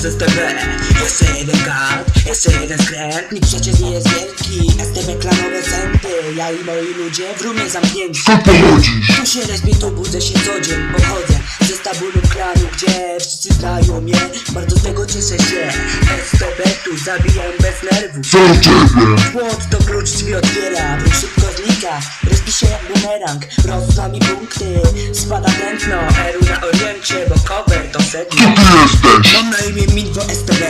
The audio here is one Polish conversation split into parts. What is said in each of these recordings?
z STB Jeszcze jeden gad, jeszcze jeden skręt Nikt przecież nie jest wielki STB klanowe zęby. Ja i moi ludzie w rumie zamknięci. Co pochodzisz? Tu się tu budzę się co dzień Pochodzę ze stabulu klanu, gdzie wszyscy znają mnie. Bardzo z tego cieszę się. STB tu zabijam bez nerwów. Co u ciebie? Płot to klucz drzwi otwiera, wróg szybko znika. Respi się jak bumerang, rosną mi punkty. Spada tętno, Eru na oriencie Bo cover Kim ty jesteś? Mam na imię Minwo STB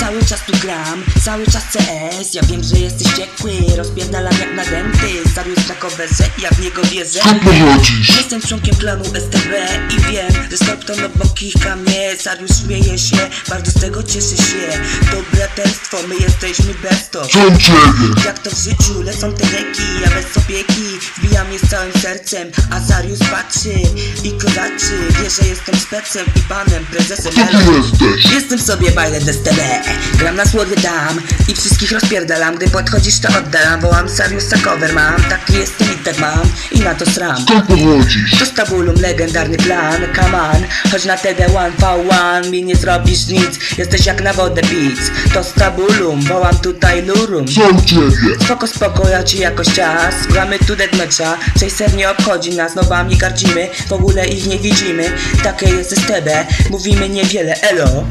Cały czas tu gram, cały czas CS Ja wiem, że jesteś ciekły, rozpierdalam jak nadęty Zarius na coverze, ja w niego wierzę. Co pochodzisz? Jestem członkiem klanu STB i wiem, że Skorpton obok kicha mnie Sariusz śmieje się, bardzo z tego cieszę się. To braterstwo, my jesteśmy bez to. Co u ciebie? jak to w życiu, lecą te reki, ja bez opieki Wbijam je z całym sercem, a Zarius patrzy i kozaczy. Wie, że jestem specem i panem, prezesem jesteś? Jestem sobie bajlet STB Gram na słowie dam i wszystkich rozpierdalam. Gdy podchodzisz to oddalam, wołam Sariusa cover mam. Taki jestem i tak mam. I na to sram. Co pochodzisz? to stabulum, legendarny plan, come on Chodź na TD1 V1, mi nie zrobisz nic. Jesteś jak na wodę pic. To stabulum, wołam tutaj lurum. Co u ciebie? Spoko, spoko, ja ci jakoś czas Gramy tu deathmatcha, Chaser nie obchodzi nas Nowami gardzimy, w ogóle ich nie widzimy. Takie jest STB, mówimy niewiele, elo